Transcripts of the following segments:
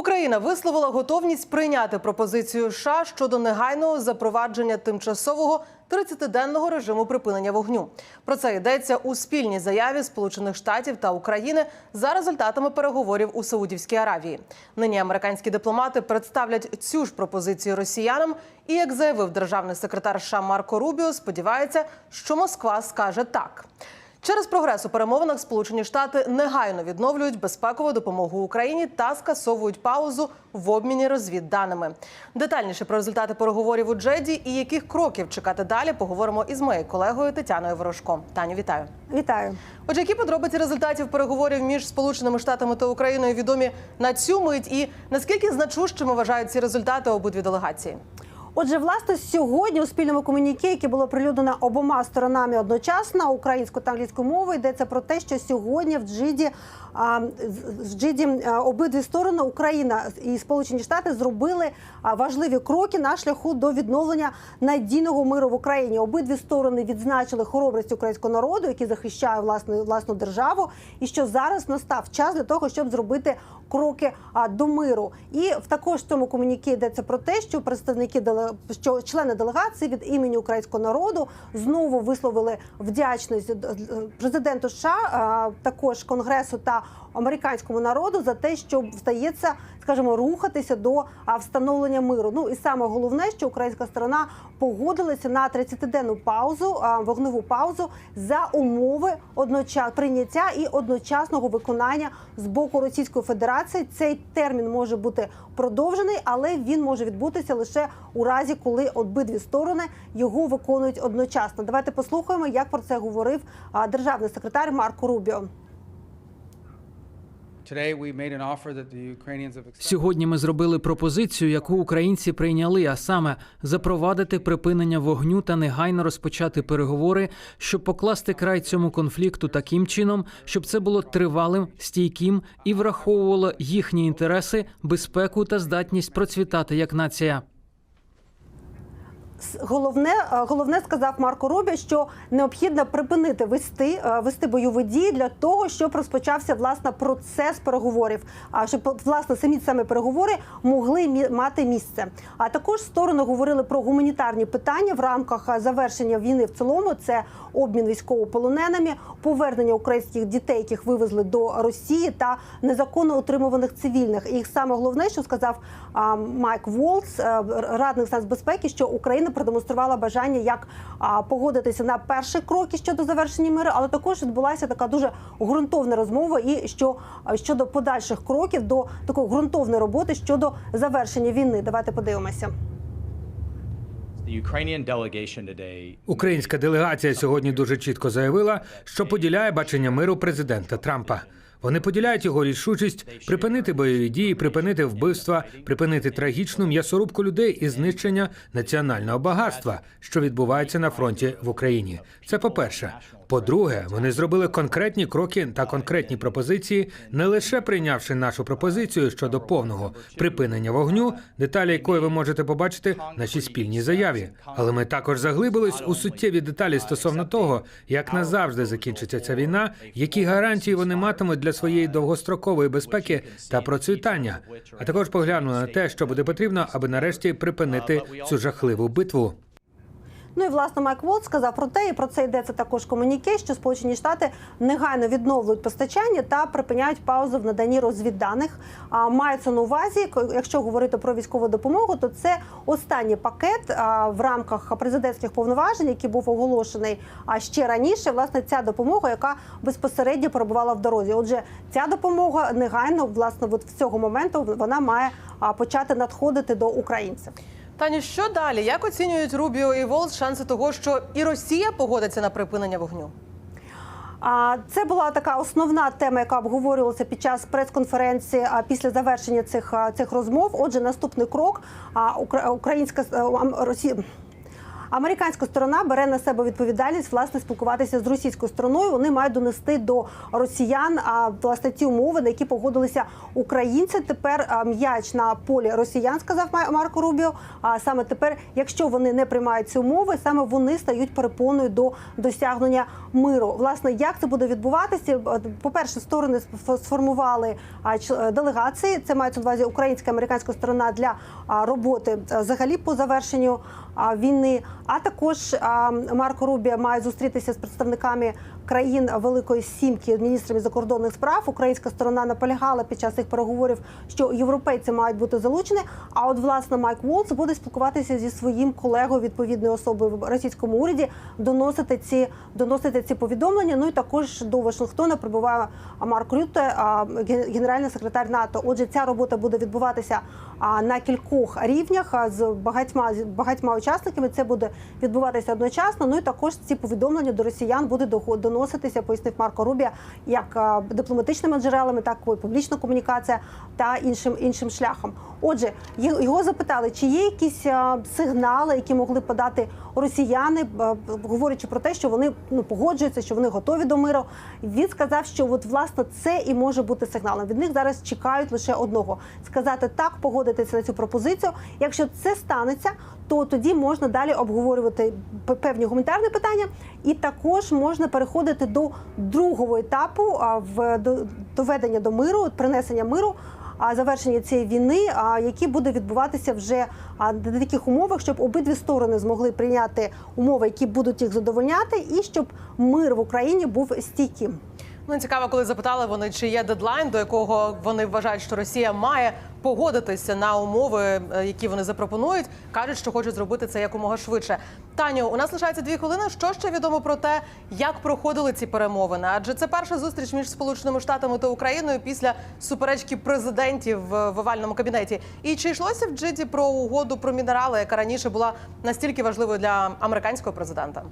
Україна висловила готовність прийняти пропозицію США щодо негайного запровадження тимчасового 30-денного режиму припинення вогню. Про це йдеться у спільній заяві Сполучених Штатів та України за результатами переговорів у Саудівській Аравії. Нині американські дипломати представлять цю ж пропозицію росіянам. І як заявив державний секретар США Марко Рубіо, сподівається, що Москва скаже так. Через прогрес у перемовинах Сполучені Штати негайно відновлюють безпекову допомогу Україні та скасовують паузу в обміні розвідданими. Детальніше про результати переговорів у Джеді і яких кроків чекати далі, поговоримо із моєю колегою Тетяною Ворожко. Таню, вітаю. Вітаю. Отже, які подробиці результатів переговорів між Сполученими Штатами та Україною відомі на цю мить, і наскільки значущими вважають ці результати обидві делегації? Отже, власне, сьогодні у спільному комуніке, яке було прилюднено обома сторонами одночасно, українською та англійською мовою, йдеться про те, що сьогодні в Джиді в Джиді обидві сторони Україна і Сполучені Штати зробили важливі кроки на шляху до відновлення надійного миру в Україні. Обидві сторони відзначили хоробрість українського народу, який захищає власну власну державу, і що зараз настав час для того, щоб зробити кроки до миру. І в також цьому комуніке йдеться про те, що представники деле- що члени делегації від імені українського народу знову висловили вдячність президенту США, також конгресу та американському народу за те, що встається, скажімо, рухатися до встановлення миру. Ну і саме головне, що українська сторона погодилася на 30-денну паузу, вогневу паузу за умови одночас прийняття і одночасного виконання з боку Російської Федерації. Цей термін може бути продовжений, але він може відбутися лише у разі, коли обидві сторони його виконують одночасно. Давайте послухаємо, як про це говорив державний секретар Марко Рубіо. Сьогодні ми зробили пропозицію, яку українці прийняли, а саме запровадити припинення вогню та негайно розпочати переговори, щоб покласти край цьому конфлікту таким чином, щоб це було тривалим, стійким і враховувало їхні інтереси, безпеку та здатність процвітати як нація. Головне, е, головне сказав Марко Рубі, що необхідно припинити вести, е, вести бойові дії для того, щоб розпочався власне процес переговорів. А щоб власне самі саме переговори могли мати місце. А також сторони говорили про гуманітарні питання в рамках е, завершення війни в цілому. Це обмін військовополоненими, повернення українських дітей, яких вивезли до Росії, та незаконно утримуваних цивільних. І саме головне, що сказав Майк Волц, радник нацбезпеки, що Україна продемонструвала бажання як а, погодитися на перші кроки щодо завершення миру, але також відбулася така дуже ґрунтовна розмова і що щодо подальших кроків до такої ґрунтовної роботи щодо завершення війни. Давайте подивимося. Українська делегація сьогодні дуже чітко заявила, що поділяє бачення миру президента Трампа. Вони поділяють його рішучість припинити бойові дії, припинити вбивства, припинити трагічну м'ясорубку людей і знищення національного багатства, що відбувається на фронті в Україні. Це по-перше. По-друге, вони зробили конкретні кроки та конкретні пропозиції, не лише прийнявши нашу пропозицію щодо повного припинення вогню, деталі якої ви можете побачити в нашій спільній заяві. Але ми також заглибились у суттєві деталі стосовно того, як назавжди закінчиться ця війна, які гарантії вони матимуть для своєї довгострокової безпеки та процвітання. А також поглянули на те, що буде потрібно, аби нарешті припинити цю жахливу битву. Ну і власне Майк Волт сказав про те, і про це йдеться також комуніке, що Сполучені Штати негайно відновлюють постачання та припиняють паузу в наданні розвідданих. А мається на увазі, якщо говорити про військову допомогу, то це останній пакет в рамках президентських повноважень, який був оголошений а ще раніше. Власне, ця допомога, яка безпосередньо перебувала в дорозі. Отже, ця допомога негайно, власне, от з цього моменту вона має почати надходити до українців. Таню, що далі? Як оцінюють Рубіо і Волс шанси того, що і Росія погодиться на припинення вогню? А це була така основна тема, яка обговорювалася під час прес-конференції після завершення цих цих розмов. Отже, наступний крок а, Укра- українська Росія. Американська сторона бере на себе відповідальність власне спілкуватися з російською стороною. Вони мають донести до росіян а, власне ті умови, на які погодилися українці. Тепер м'яч на полі росіян, сказав Мар- Марко Рубіо. А саме тепер, якщо вони не приймають ці умови, саме вони стають перепоною до досягнення миру. Власне, як це буде відбуватися? По перше, сторони сф- сформували е, делегації. Це мається на увазі українська американська сторона для роботи е, взагалі по завершенню війни. А також Марко Рубі має зустрітися з представниками країн Великої Сімки, міністрами закордонних справ. Українська сторона наполягала під час цих переговорів, що європейці мають бути залучені. А от власне Майк Волц буде спілкуватися зі своїм колегою відповідною особою в російському уряді, доносити ці доносити ці повідомлення. Ну і також до Вашингтона прибуває Марк ген- генеральний секретар НАТО. Отже, ця робота буде відбуватися на кількох рівнях з багатьма з багатьма учасниками. Це буде відбуватися одночасно. Ну і також ці повідомлення до росіян буде дохо- доноситися, пояснив Марко Рубія, як дипломатичними джерелами, так і публічна комунікація та іншим іншим шляхом. Отже, його запитали, чи є якісь сигнали, які могли подати росіяни, говорячи про те, що вони ну погоджуються, що вони готові до миру. Він сказав, що от власне це і може бути сигналом. Від них зараз чекають лише одного: сказати так, погодитися на цю пропозицію. Якщо це станеться, то тоді можна далі обговорювати певні гуманітарні питання, і також можна переходити до другого етапу в доведення до миру, принесення миру. Завершення цієї війни, які буде відбуватися вже на таких умовах, щоб обидві сторони змогли прийняти умови, які будуть їх задовольняти, і щоб мир в Україні був стійким. Ну цікаво, коли запитали вони, чи є дедлайн, до якого вони вважають, що Росія має погодитися на умови, е, які вони запропонують. кажуть, що хочуть зробити це якомога швидше. Таню, у нас лишається дві хвилини. Що ще відомо про те, як проходили ці перемовини? Адже це перша зустріч між Сполученими Штатами та Україною після суперечки президентів в овальному кабінеті. І чи йшлося в Джиді про угоду про мінерали, яка раніше була настільки важливою для американського президента?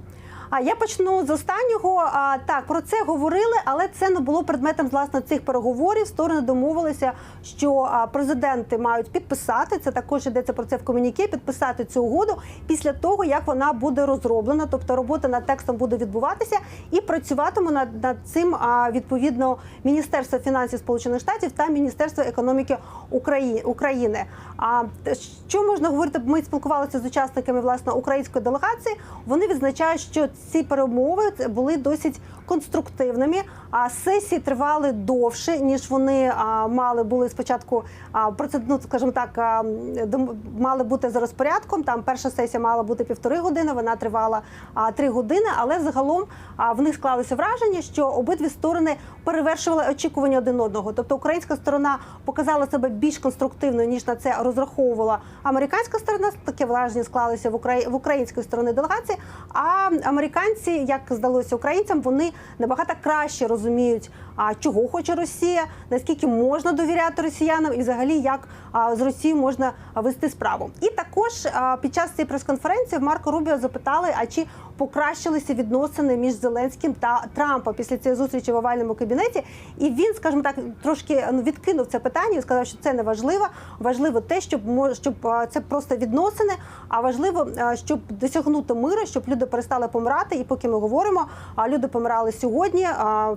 А я почну з останнього. А, так про це говорили, але це не було предметом власне цих переговорів. Сторони домовилися, що а, президенти мають підписати це. Також йдеться про це в комуніке, Підписати цю угоду після того, як вона буде розроблена. Тобто робота над текстом буде відбуватися, і працюватиме над, над цим відповідно Міністерство фінансів Сполучених Штатів та Міністерство економіки України. А що можна говорити? Ми спілкувалися з учасниками власне української делегації. Вони відзначають, що ці перемови були досить конструктивними. А сесії тривали довше ніж вони мали були спочатку. Ну, скажімо так, мали бути за розпорядком. Там перша сесія мала бути півтори години. Вона тривала три години. Але загалом в них склалося враження, що обидві сторони перевершували очікування один одного. Тобто українська сторона показала себе більш конструктивною ніж на це розраховувала американська сторона. Таке враження склалося в Украї... в української сторони делегації. А американці, як здалося українцям, вони набагато краще розуміють, а чого хоче Росія, наскільки можна довіряти росіянам, і взагалі як з Росією можна вести справу. І також під час цієї прес-конференції Марко Рубіо запитали, а чи покращилися відносини між Зеленським та Трампом після цієї зустрічі в овальному кабінеті. І він, скажімо так, трошки ну, відкинув це питання і сказав, що це не важливо. Важливо те, щоб щоб це просто відносини. А важливо, щоб досягнути миру, щоб люди перестали помирати. І поки ми говоримо, а люди помирали сьогодні,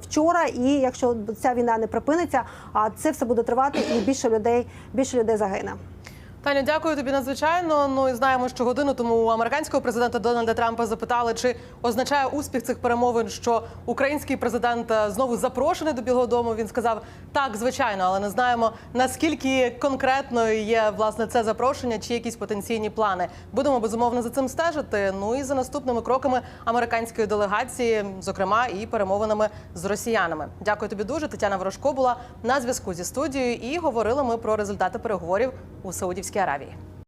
вчора. І якщо ця війна не припиниться, а це все буде тривати, і більше людей більше людей загине. Таню, дякую тобі надзвичайно. Ну і знаємо, що годину тому у американського президента Дональда Трампа запитали, чи означає успіх цих перемовин, що український президент е, знову запрошений до Білого Дому. Він сказав так, звичайно, але не знаємо наскільки конкретною є власне це запрошення, чи якісь потенційні плани. Будемо безумовно за цим стежити. Ну і за наступними кроками американської делегації, зокрема і перемовинами з росіянами. Дякую тобі дуже. Тетяна Ворожко була на зв'язку зі студією, і говорили ми про результати переговорів у Саудівській Chiarazzi.